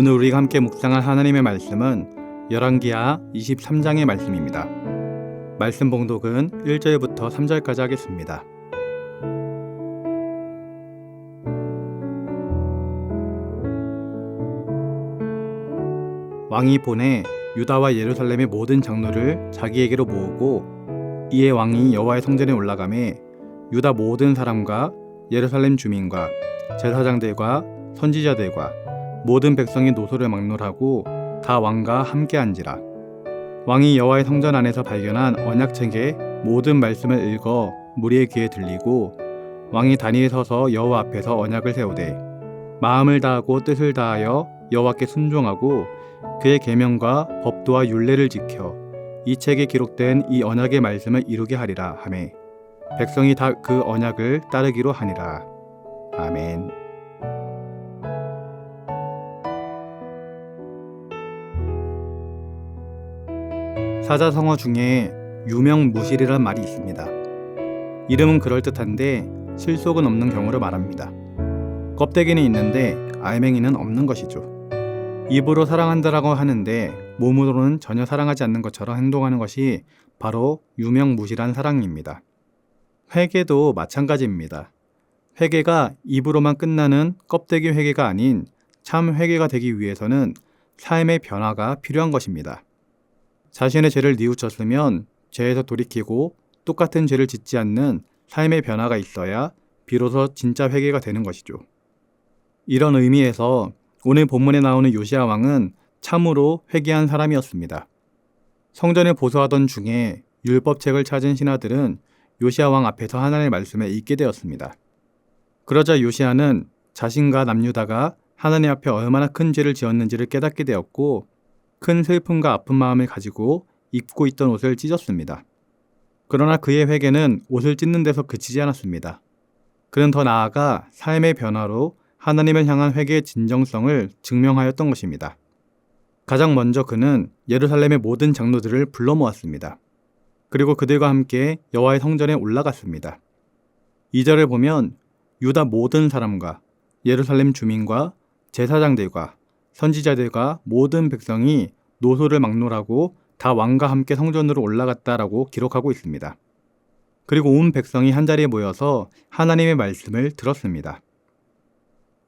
오늘 우리가 함께 묵상할 하나님의 말씀은 열왕기하 23장의 말씀입니다. 말씀 봉독은 1절부터 3절까지 하겠습니다. 왕이 보내 유다와 예루살렘의 모든 장로를 자기에게로 모으고 이에 왕이 여호와의 성전에 올라가매 유다 모든 사람과 예루살렘 주민과 제사장들과 선지자들과 모든 백성이 노소를 막론하고 다 왕과 함께 한지라. 왕이 여호와의 성전 안에서 발견한 언약책의 모든 말씀을 읽어 무리의 귀에 들리고 왕이 단위에 서서 여호와 앞에서 언약을 세우되 마음을 다하고 뜻을 다하여 여호와께 순종하고 그의 계명과 법도와 율례를 지켜 이 책에 기록된 이 언약의 말씀을 이루게 하리라 하매. 백성이 다 그 언약을 따르기로 하니라. 아멘. 사자성어 중에 유명무실이란 말이 있습니다. 이름은 그럴듯한데 실속은 없는 경우를 말합니다. 껍데기는 있는데 알맹이는 없는 것이죠. 입으로 사랑한다라고 하는데 몸으로는 전혀 사랑하지 않는 것처럼 행동하는 것이 바로 유명무실한 사랑입니다. 회개도 마찬가지입니다. 회개가 입으로만 끝나는 껍데기 회개가 아닌 참 회개가 되기 위해서는 삶의 변화가 필요한 것입니다. 자신의 죄를 뉘우쳤으면 죄에서 돌이키고 똑같은 죄를 짓지 않는 삶의 변화가 있어야 비로소 진짜 회개가 되는 것이죠. 이런 의미에서 오늘 본문에 나오는 요시아 왕은 참으로 회개한 사람이었습니다. 성전에 보수하던 중에 율법책을 찾은 신하들은 요시아 왕 앞에서 하나님의 말씀을 읽게 되었습니다. 그러자 요시아는 자신과 남유다가 하나님 앞에 얼마나 큰 죄를 지었는지를 깨닫게 되었고 큰 슬픔과 아픈 마음을 가지고 입고 있던 옷을 찢었습니다. 그러나 그의 회개는 옷을 찢는 데서 그치지 않았습니다. 그는 더 나아가 삶의 변화로 하나님을 향한 회개의 진정성을 증명하였던 것입니다. 가장 먼저 그는 예루살렘의 모든 장로들을 불러 모았습니다. 그리고 그들과 함께 여호와의 성전에 올라갔습니다. 2절을 보면 유다 모든 사람과 예루살렘 주민과 제사장들과 선지자들과 모든 백성이 노소를 막론하고 다 왕과 함께 성전으로 올라갔다라고 기록하고 있습니다. 그리고 온 백성이 한자리에 모여서 하나님의 말씀을 들었습니다.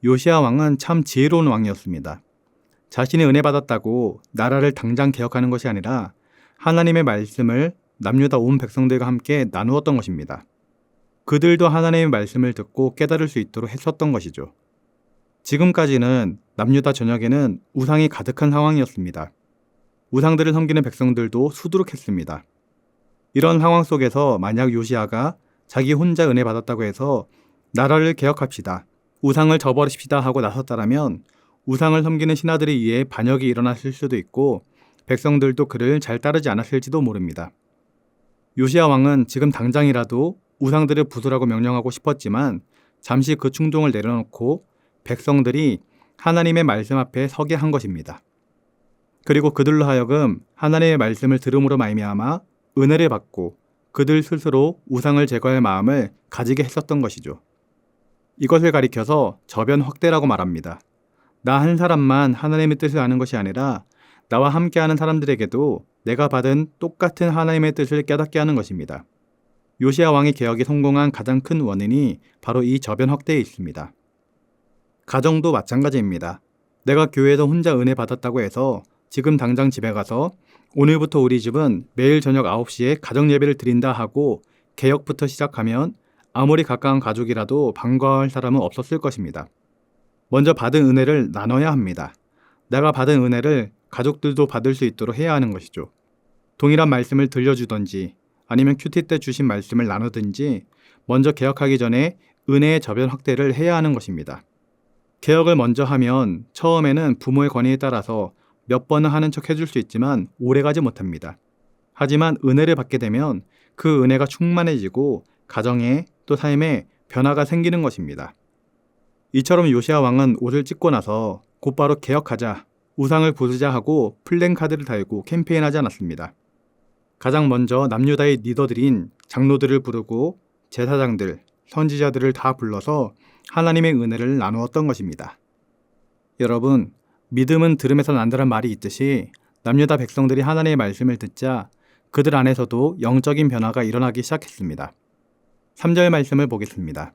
요시아 왕은 참 지혜로운 왕이었습니다. 자신이 은혜 받았다고 나라를 당장 개혁하는 것이 아니라 하나님의 말씀을 남유다 온 백성들과 함께 나누었던 것입니다. 그들도 하나님의 말씀을 듣고 깨달을 수 있도록 했었던 것이죠. 지금까지는 남유다 전역에는 우상이 가득한 상황이었습니다. 우상들을 섬기는 백성들도 수두룩했습니다. 이런 상황 속에서 만약 요시아가 자기 혼자 은혜 받았다고 해서 나라를 개혁합시다. 우상을 저버리십시다 하고 나섰다라면 우상을 섬기는 신하들에 의해 반역이 일어났을 수도 있고 백성들도 그를 잘 따르지 않았을지도 모릅니다. 요시아 왕은 지금 당장이라도 우상들을 부수라고 명령하고 싶었지만 잠시 그 충동을 내려놓고 백성들이 하나님의 말씀 앞에 서게 한 것입니다. 그리고 그들로 하여금 하나님의 말씀을 들음으로 말미암아 은혜를 받고 그들 스스로 우상을 제거할 마음을 가지게 했었던 것이죠. 이것을 가리켜서 저변 확대라고 말합니다. 나 한 사람만 하나님의 뜻을 아는 것이 아니라 나와 함께하는 사람들에게도 내가 받은 똑같은 하나님의 뜻을 깨닫게 하는 것입니다. 요시아 왕의 개혁이 성공한 가장 큰 원인이 바로 이 저변 확대에 있습니다. 가정도 마찬가지입니다. 내가 교회에서 혼자 은혜 받았다고 해서 지금 당장 집에 가서 오늘부터 우리 집은 매일 저녁 9시에 가정 예배를 드린다 하고 개혁부터 시작하면 아무리 가까운 가족이라도 반가워할 사람은 없었을 것입니다. 먼저 받은 은혜를 나눠야 합니다. 내가 받은 은혜를 가족들도 받을 수 있도록 해야 하는 것이죠. 동일한 말씀을 들려주던지 아니면 큐티 때 주신 말씀을 나누든지 먼저 개혁하기 전에 은혜의 저변 확대를 해야 하는 것입니다. 개혁을 먼저 하면 처음에는 부모의 권위에 따라서 몇 번은 하는 척 해줄 수 있지만 오래가지 못합니다. 하지만 은혜를 받게 되면 그 은혜가 충만해지고 가정에 또 삶에 변화가 생기는 것입니다. 이처럼 요시아 왕은 옷을 찢고 나서 곧바로 개혁하자, 우상을 부수자 하고 플랜카드를 달고 캠페인하지 않았습니다. 가장 먼저 남유다의 리더들인 장로들을 부르고 제사장들, 선지자들을 다 불러서 하나님의 은혜를 나누었던 것입니다. 여러분, 믿음은 들음에서 난다는 말이 있듯이 남유다 백성들이 하나님의 말씀을 듣자 그들 안에서도 영적인 변화가 일어나기 시작했습니다. 3절 말씀을 보겠습니다.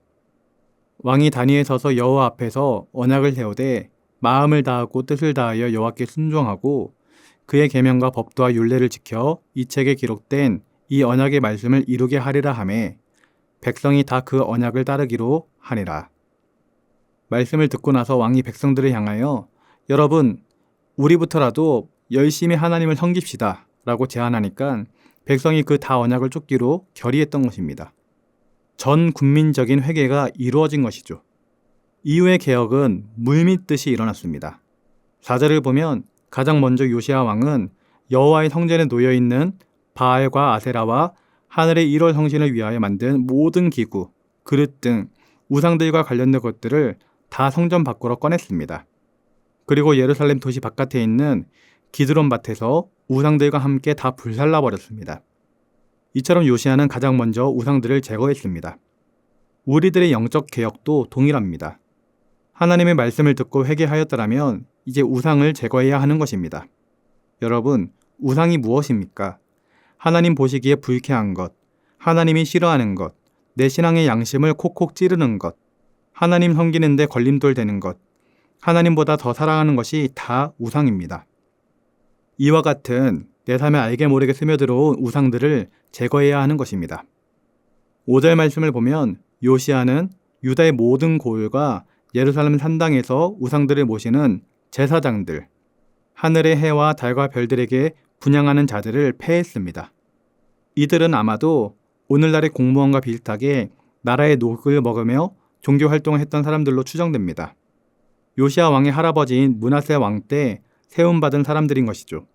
왕이 단위에 서서 여호와 앞에서 언약을 세우되 마음을 다하고 뜻을 다하여 여호와께 순종하고 그의 계명과 법도와 율례를 지켜 이 책에 기록된 이 언약의 말씀을 이루게 하리라 하매 백성이 다 그 언약을 따르기로 하니라. 말씀을 듣고 나서 왕이 백성들을 향하여 여러분 우리부터라도 열심히 하나님을 섬깁시다 라고 제안하니까 백성이 그 다 언약을 쫓기로 결의했던 것입니다. 전 국민적인 회개가 이루어진 것이죠. 이후의 개혁은 물밀듯이 일어났습니다. 4절을 보면 가장 먼저 요시아 왕은 여호와의 성전에 놓여 있는 바알과 아세라와 하늘의 1월 성신을 위하여 만든 모든 기구, 그릇 등 우상들과 관련된 것들을 다 성전 밖으로 꺼냈습니다. 그리고 예루살렘 도시 바깥에 있는 기드론 밭에서 우상들과 함께 다 불살라 버렸습니다. 이처럼 요시아는 가장 먼저 우상들을 제거했습니다. 우리들의 영적 개혁도 동일합니다. 하나님의 말씀을 듣고 회개하였더라면 이제 우상을 제거해야 하는 것입니다. 여러분, 우상이 무엇입니까? 하나님 보시기에 불쾌한 것, 하나님이 싫어하는 것, 내 신앙의 양심을 콕콕 찌르는 것, 하나님 섬기는데 걸림돌 되는 것, 하나님보다 더 사랑하는 것이 다 우상입니다. 이와 같은 내 삶에 알게 모르게 스며들어온 우상들을 제거해야 하는 것입니다. 5절 말씀을 보면 요시아는 유다의 모든 고을과 예루살렘 산당에서 우상들을 모시는 제사장들, 하늘의 해와 달과 별들에게 분양하는 자들을 폐했습니다. 이들은 아마도 오늘날의 공무원과 비슷하게 나라의 녹을 먹으며 종교 활동을 했던 사람들로 추정됩니다. 요시아 왕의 할아버지인 문하세 왕 때 세움받은 사람들인 것이죠.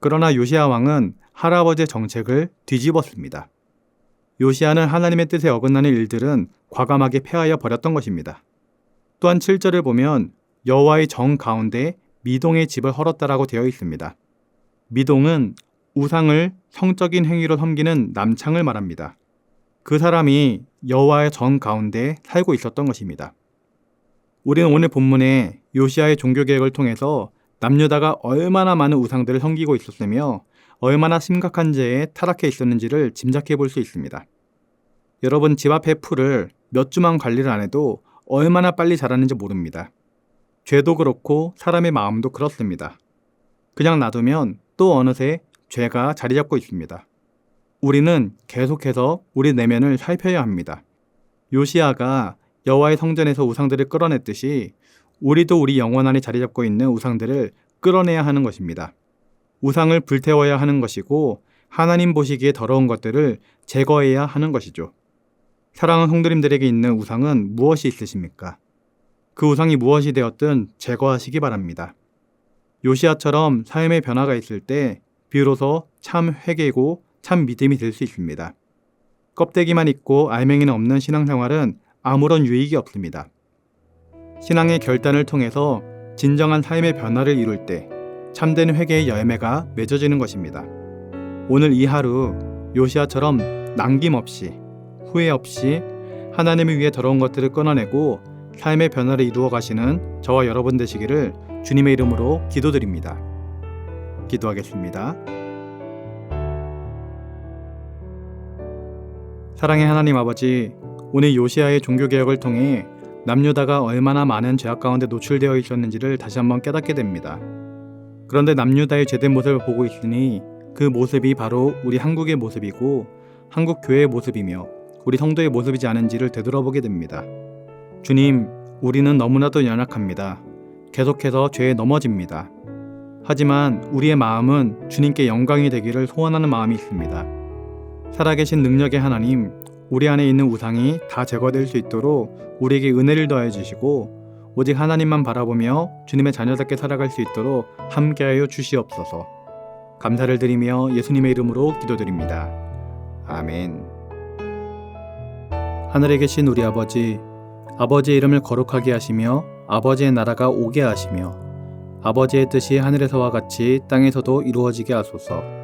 그러나 요시아 왕은 할아버지의 정책을 뒤집었습니다. 요시아는 하나님의 뜻에 어긋나는 일들은 과감하게 폐하여 버렸던 것입니다. 또한 7절을 보면 여호와의 정 가운데 미동의 집을 헐었다라고 되어 있습니다. 미동은 우상을 성적인 행위로 섬기는 남창을 말합니다. 그 사람이 여호와의 정 가운데 살고 있었던 것입니다. 우리는 오늘 본문에 요시아의 종교 개혁을 통해서 남유다가 얼마나 많은 우상들을 섬기고 있었으며 얼마나 심각한 죄에 타락해 있었는지를 짐작해 볼 수 있습니다. 여러분 집 앞의 풀을 몇 주만 관리를 안 해도 얼마나 빨리 자라는지 모릅니다. 죄도 그렇고 사람의 마음도 그렇습니다. 그냥 놔두면 또 어느새 죄가 자리 잡고 있습니다. 우리는 계속해서 우리 내면을 살펴야 합니다. 요시아가 여호와의 성전에서 우상들을 끌어냈듯이 우리도 우리 영혼 안에 자리 잡고 있는 우상들을 끌어내야 하는 것입니다. 우상을 불태워야 하는 것이고 하나님 보시기에 더러운 것들을 제거해야 하는 것이죠. 사랑하는 성도님들에게 있는 우상은 무엇이 있으십니까? 그 우상이 무엇이 되었든 제거하시기 바랍니다. 요시아처럼 삶의 변화가 있을 때 비로소 참 회개고 참 믿음이 될 수 있습니다. 껍데기만 있고 알맹이는 없는 신앙생활은 아무런 유익이 없습니다. 신앙의 결단을 통해서 진정한 삶의 변화를 이룰 때 참된 회개의 열매가 맺어지는 것입니다. 오늘 이 하루 요시아처럼 남김없이 후회 없이 하나님을 위해 더러운 것들을 끊어내고 삶의 변화를 이루어 가시는 저와 여러분 되시기를 주님의 이름으로 기도드립니다. 기도하겠습니다. 사랑의 하나님 아버지, 오늘 요시아의 종교개혁을 통해 남유다가 얼마나 많은 죄악 가운데 노출되어 있었는지를 다시 한번 깨닫게 됩니다. 그런데 남유다의 죄된 모습을 보고 있으니 그 모습이 바로 우리 한국의 모습이고 한국 교회의 모습이며 우리 성도의 모습이지 않은지를 되돌아보게 됩니다. 주님, 우리는 너무나도 연약합니다. 계속해서 죄에 넘어집니다. 하지만 우리의 마음은 주님께 영광이 되기를 소원하는 마음이 있습니다. 살아계신 능력의 하나님, 우리 안에 있는 우상이 다 제거될 수 있도록 우리에게 은혜를 더해 주시고 오직 하나님만 바라보며 주님의 자녀답게 살아갈 수 있도록 함께하여 주시옵소서. 감사를 드리며 예수님의 이름으로 기도드립니다. 아멘. 하늘에 계신 우리 아버지, 아버지의 이름을 거룩하게 하시며 아버지의 나라가 오게 하시며 아버지의 뜻이 하늘에서와 같이 땅에서도 이루어지게 하소서.